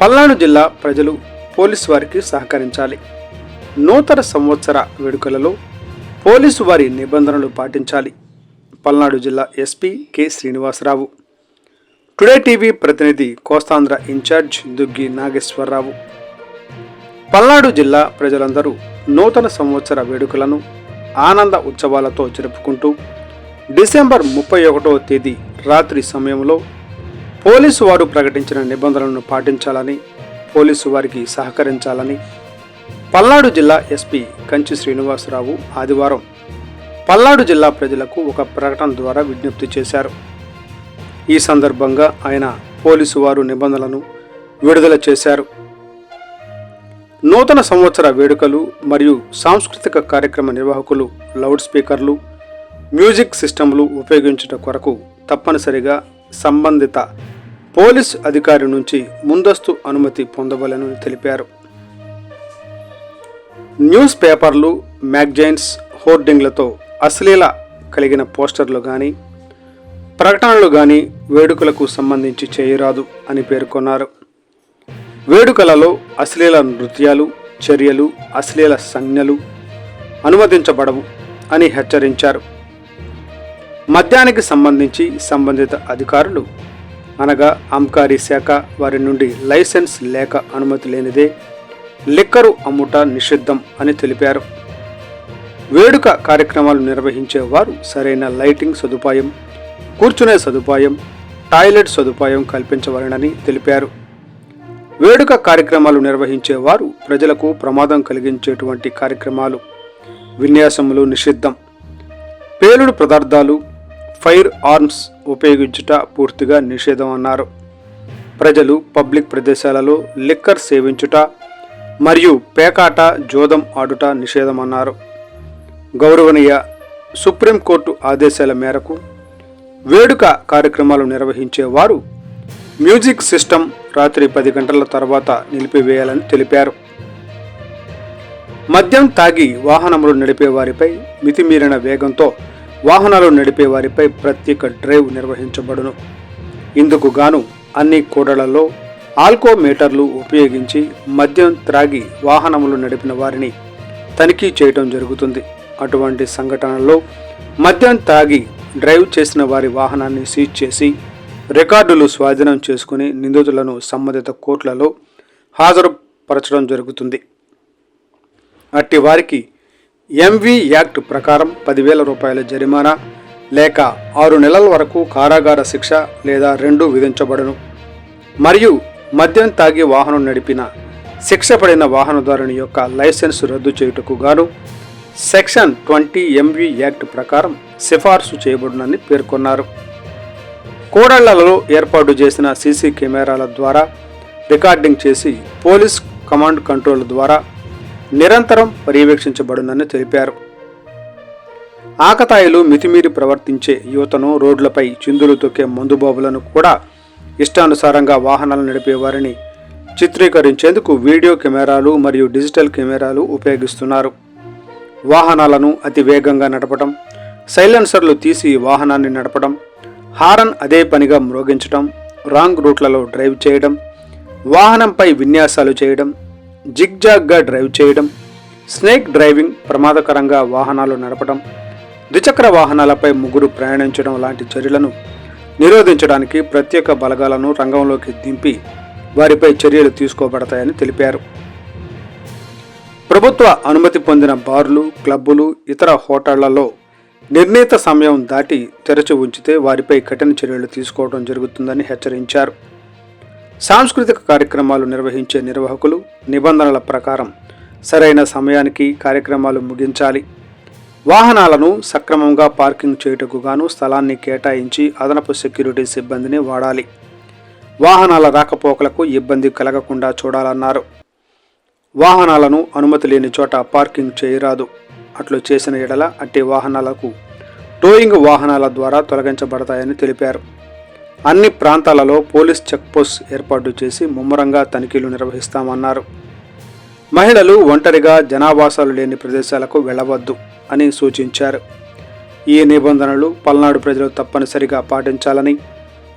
పల్నాడు జిల్లా ప్రజలు పోలీసు వారికి సహకరించాలి. నూతన సంవత్సర వేడుకలలో పోలీసు వారి నిబంధనలు పాటించాలి. పల్నాడు జిల్లా SP K Srinivasarao. Today TV ప్రతినిధి కోస్తాంధ్ర ఇన్ఛార్జ్ దుగ్గి నాగేశ్వరరావు. పల్నాడు జిల్లా ప్రజలందరూ నూతన సంవత్సర వేడుకలను ఆనంద ఉత్సవాలతో జరుపుకుంటూ డిసెంబర్ ముప్పై ఒకటో తేదీ రాత్రి సమయంలో పోలీసు వారు ప్రకటించిన నిబంధనలను పాటించాలని పోలీసు వారికి సహకరించాలని పల్నాడు జిల్లా ఎస్పీ కంచి శ్రీనివాసరావు ఆదివారం పల్నాడు జిల్లా ప్రజలకు ఒక ప్రకటన ద్వారా విజ్ఞప్తి చేశారు. ఈ సందర్భంగా ఆయన పోలీసు వారు నిబంధనలను విడుదల చేశారు. నూతన సంవత్సర వేడుకలు మరియు సాంస్కృతిక కార్యక్రమ నిర్వాహకులు లౌడ్ స్పీకర్లు మ్యూజిక్ సిస్టంలు ఉపయోగించుట కొరకు తప్పనిసరిగా సంబంధిత పోలీస్ అధికారి నుంచి ముందస్తు అనుమతి పొందవలని తెలిపారు. న్యూస్ పేపర్లు మ్యాగజైన్స్ హోర్డింగ్లతో అశ్లీల కలిగిన పోస్టర్లు కానీ ప్రకటనలు కానీ వేడుకలకు సంబంధించి చేయరాదు అని పేర్కొన్నారు. వేడుకలలో అశ్లీల నృత్యాలు చర్యలు అశ్లీల సంజ్ఞలు అనుమతించబడవు అని హెచ్చరించారు. మద్యానికి సంబంధించి సంబంధిత అధికారులు అనగా అమ్కారీ శాఖ వారి నుండి లైసెన్స్ లేక అనుమతి లేనిదే లిక్కరు అమ్ముట నిషిద్ధం అని తెలిపారు. వేడుక కార్యక్రమాలు నిర్వహించేవారు సరైన లైటింగ్ సదుపాయం కూర్చునే సదుపాయం టాయిలెట్ సదుపాయం కల్పించవలనని తెలిపారు. వేడుక కార్యక్రమాలు నిర్వహించేవారు ప్రజలకు ప్రమాదం కలిగించేటువంటి కార్యక్రమాలు విన్యాసములు నిషిద్ధం పేలుడు పదార్థాలు ఫైర్ ఆర్మ్స్ ఉపయోగించుట పూర్తిగా నిషేధం అన్నారు ప్రజలు పబ్లిక్ ప్రదేశాలలో లిక్కర్ సేవించుట మరియు పేకాట జోదం ఆడుట నిషేధమన్నారు. గౌరవనీయ సుప్రీంకోర్టు ఆదేశాల మేరకు వేడుక కార్యక్రమాలు నిర్వహించే వారు మ్యూజిక్ సిస్టమ్ రాత్రి పది గంటల తర్వాత నిలిపివేయాలని తెలిపారు. మద్యం తాగి వాహనములు నడిపే వారిపై మితిమీరిన వేగంతో వాహనాలు నడిపే వారిపై ప్రత్యేక డ్రైవ్ నిర్వహించబడును. ఇందుకు గాను అన్ని కూడళ్ళలో ఆల్కోమీటర్లు ఉపయోగించి మద్యం త్రాగి వాహనములు నడిపిన వారిని తనిఖీ చేయటం జరుగుతుంది. అటువంటి సంఘటనల్లో మద్యం తాగి డ్రైవ్ చేసిన వారి వాహనాన్ని సీజ్ చేసి రికార్డులు స్వాధీనం చేసుకుని నిందితులను సంబంధిత కోర్టులలో హాజరుపరచడం జరుగుతుంది. అట్టి వారికి ఎంవి యాక్ట్ ప్రకారం పదివేల రూపాయల జరిమానా లేక ఆరు నెలల వరకు కారాగార శిక్ష లేదా రెండు విధించబడును. మరియు మద్యం తాగి వాహనం నడిపిన శిక్ష పడిన వాహనదారుని యొక్క లైసెన్స్ రద్దు చేయుటకు గాను సెక్షన్ ట్వంటీ ఎంవి యాక్ట్ ప్రకారం సిఫార్సు చేయబడునని పేర్కొన్నారు. కోడళ్ళలో ఏర్పాటు చేసిన సీసీ కెమెరాల ద్వారా రికార్డింగ్ చేసి పోలీస్ కమాండ్ కంట్రోల్ ద్వారా నిరంతరం పర్యవేక్షించబడునని తెలిపారు. ఆకతాయిలు మితిమీరి ప్రవర్తించే యువతను రోడ్లపై చిందులు తొక్కే మందుబాబులను కూడా ఇష్టానుసారంగా వాహనాలు నడిపేవారిని చిత్రీకరించేందుకు వీడియో కెమెరాలు మరియు డిజిటల్ కెమెరాలు ఉపయోగిస్తున్నారు. వాహనాలను అతి వేగంగా నడపడం సైలెన్సర్లు తీసి వాహనాన్ని నడపడం హారన్ అదే పనిగా మ్రోగించడం రాంగ్ రూట్లలో డ్రైవ్ చేయడం వాహనంపై విన్యాసాలు చేయడం జిగ్జాగ్గా డ్రైవ్ చేయడం స్నేక్ డ్రైవింగ్ ప్రమాదకరంగా వాహనాలు నడపడం ద్విచక్ర వాహనాలపై ముగ్గురు ప్రయాణించడం లాంటి చర్యలను నిరోధించడానికి ప్రత్యేక బలగాలను రంగంలోకి దింపి వారిపై చర్యలు తీసుకోబడతాయని తెలిపారు. ప్రభుత్వ అనుమతి పొందిన బార్లు క్లబ్బులు ఇతర హోటళ్ళలో నిర్ణీత సమయం దాటి తెరచి ఉంచితే వారిపై కఠిన చర్యలు తీసుకోవడం జరుగుతుందని హెచ్చరించారు. సాంస్కృతిక కార్యక్రమాలు నిర్వహించే నిర్వాహకులు నిబంధనల ప్రకారం సరైన సమయానికి కార్యక్రమాలు ముగించాలి. వాహనాలను సక్రమంగా పార్కింగ్ చేయుటకు గాను స్థలాన్ని కేటాయించి అదనపు సెక్యూరిటీ సిబ్బందిని వాడాలి. వాహనాల రాకపోకలకు ఇబ్బంది కలగకుండా చూడాలన్నారు. వాహనాలను అనుమతి లేని చోట పార్కింగ్ చేయరాదు. అట్లు చేసిన ఎడల అట్టి వాహనాలకు టోయింగ్ వాహనాల ద్వారా తొలగించబడతాయని తెలిపారు. అన్ని ప్రాంతాలలో పోలీస్ చెక్పోస్ట్ ఏర్పాటు చేసి ముమ్మరంగా తనిఖీలు నిర్వహిస్తామన్నారు. మహిళలు ఒంటరిగా జనావాసాలు లేని ప్రదేశాలకు వెళ్ళవద్దు అని సూచించారు. ఈ నిబంధనలు పల్నాడు ప్రజలు తప్పనిసరిగా పాటించాలని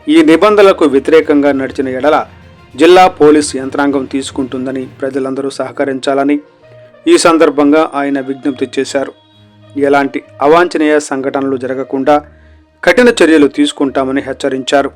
ఈ నిబంధనలకు వ్యతిరేకంగా నడిచిన ఎడల జిల్లా పోలీస్ యంత్రాంగం తీసుకుంటుందని ప్రజలందరూ సహకరించాలని ఈ సందర్భంగా ఆయన విజ్ఞప్తి చేశారు. ఎలాంటి అవాంఛనీయ సంఘటనలు జరగకుండా కఠిన చర్యలు తీసుకుంటామని హెచ్చరించారు.